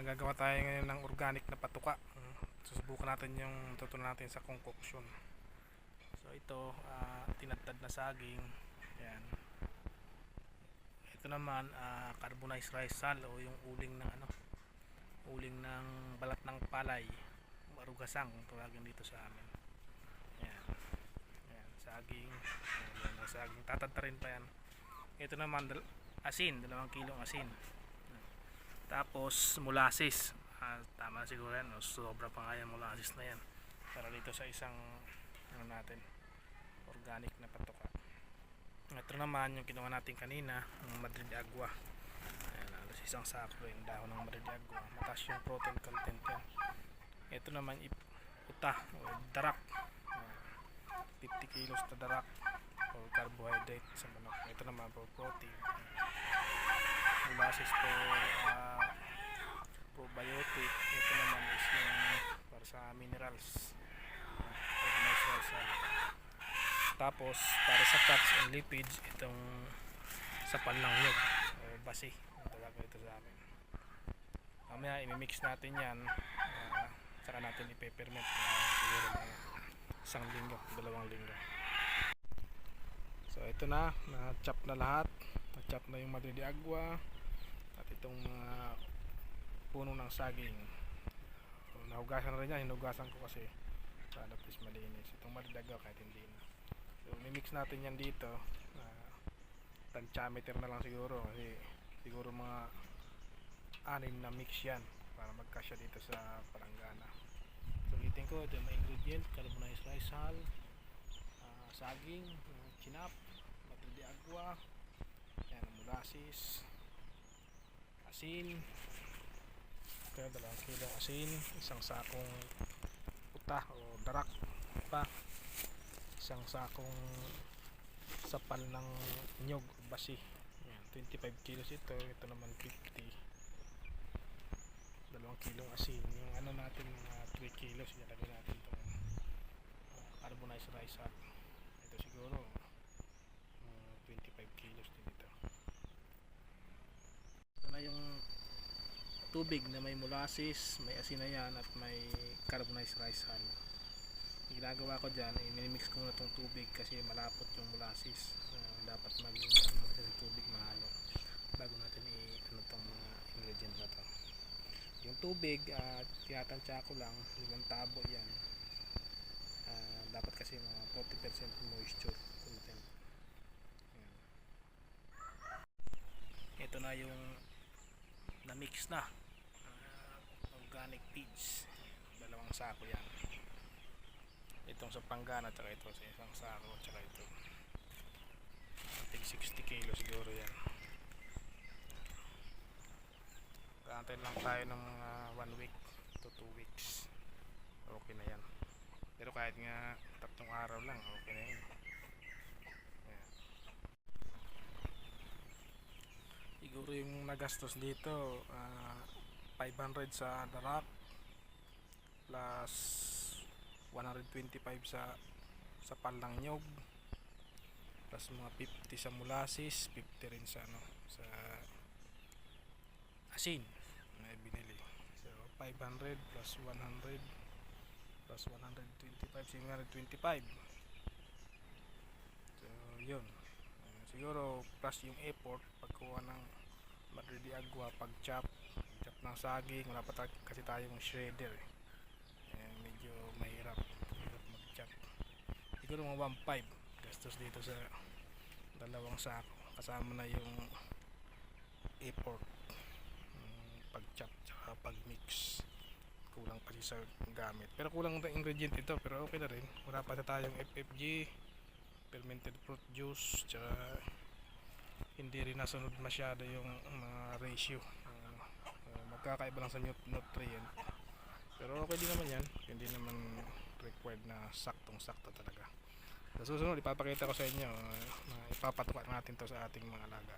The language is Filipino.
Ah, gagawa tayo ngayon ng organic na patuka. Mm, Susubukan natin yung tutunan natin sa concoction. So ito, ah, tinadtad na saging. Yan. Ito naman, ah, carbonized rice sal o yung uling ng ano, uling ng balat ng palay. Marugasang tawagin dito sa amin. Yan. Yan, saging. Yan, yan saging. Tatadta rin pa yan. Ito naman, asin, dalawang kilong asin. Tapos molasses. Ah, tama siguro yan. Sobra pa nga yan molasses na yan. Para dito sa isang ano natin organic na patoka. Ito naman yung kinuha natin kanina, yung Madrid Agua. Ayan, alas isang sako yung dahon ng Madrid Agua. Mataas yung protein content yan. Ito naman ip- uta o darak. Ayan, 50 kilos na darak for carbohydrate sa manok. Ito naman for protein molasses for uh, probiotic ito naman is yung para sa minerals. Hull. tapos para sa fats and lipids itong sapal ng nyug o basi ang tawag ito sa amin. Mamaya imimix natin yan uh, saka natin ipeperment uh, siguro mga isang linggo dalawang linggo. So ito na na chop na lahat. Na chop na yung madre agua itong mga puno ng saging. So, nahugasan na rin yan hinugasan ko kasi. Para please malinis. Itong agua kahit hindi na. So mimix natin yan dito. Uh, tantiameter na lang siguro kasi siguro mga anim na mix yan para magkasya dito sa palanggana so ulitin ko ito yung mga ingredient carbonized rice hull ah, saging uh, chinap madre de agua yan ang molasses asin. Kaya dalawang kilo asin isang sakong puta o darak pa isang sakong sapal ng nyog basi. Yan, 25 kilos ito. Ito naman 50 dalawang kilong asin. Yung ano natin mga 3 kilos ilalagay natin itong uh, carbonized rice ito siguro uh, 25 kilos din ito ito na yung tubig na may molasses may asin na yan at may carbonized rice hull yung ginagawa ko dyan inimix ko na itong tubig kasi malapot yung molasses. Uh, dapat mag mag tubig mahalo bago natin i ano tong mga ingredient na to. Yung tubig at uh, tinatansya ko lang limang tabo yan. Ah, dapat kasi mga 40% moisture. Content Ayan. ito na yung na mix na organic feeds. Dalawang sako yan. Itong sa panggana tsaka ito sa isang sako tsaka ito. Tig 60 kilo siguro yan. Kaantay lang tayo ng mga 1 week to 2 weeks. Okay na yan. Pero kahit nga tatlong araw lang okay na Ayan. siguro yung nagastos dito ah, 500 sa darak plus 125 sa sa palang nyog plus mga 50 sa molasses 50 rin sa ano sa asin na binili. So 500 plus 100 plus 125 725 so yun. Siguro plus yung effort pagkuha ng Madrid Agua pag chop ng saging wala pa ta- kasi tayong shredder eh. Eh, medyo mahirap. Mahirap mag chop siguro mga 1.5 gastos dito sa dalawang sako. Kasama na yung effort pag chop tsaka pag mix kulang kasi sa gamit. Pero kulang na ingredient ito pero okay na rin. Wala pa tayong FFG fermented fruit juice tsaka hindi rin nasunod masyado yung mga ratio magkakaiba lang sa nut- nutrient. Pero okay din naman yan. Hindi naman required na saktong sakto talaga. Sa susunod ipapakita ko sa inyo na ipapatukan natin to sa ating mga alaga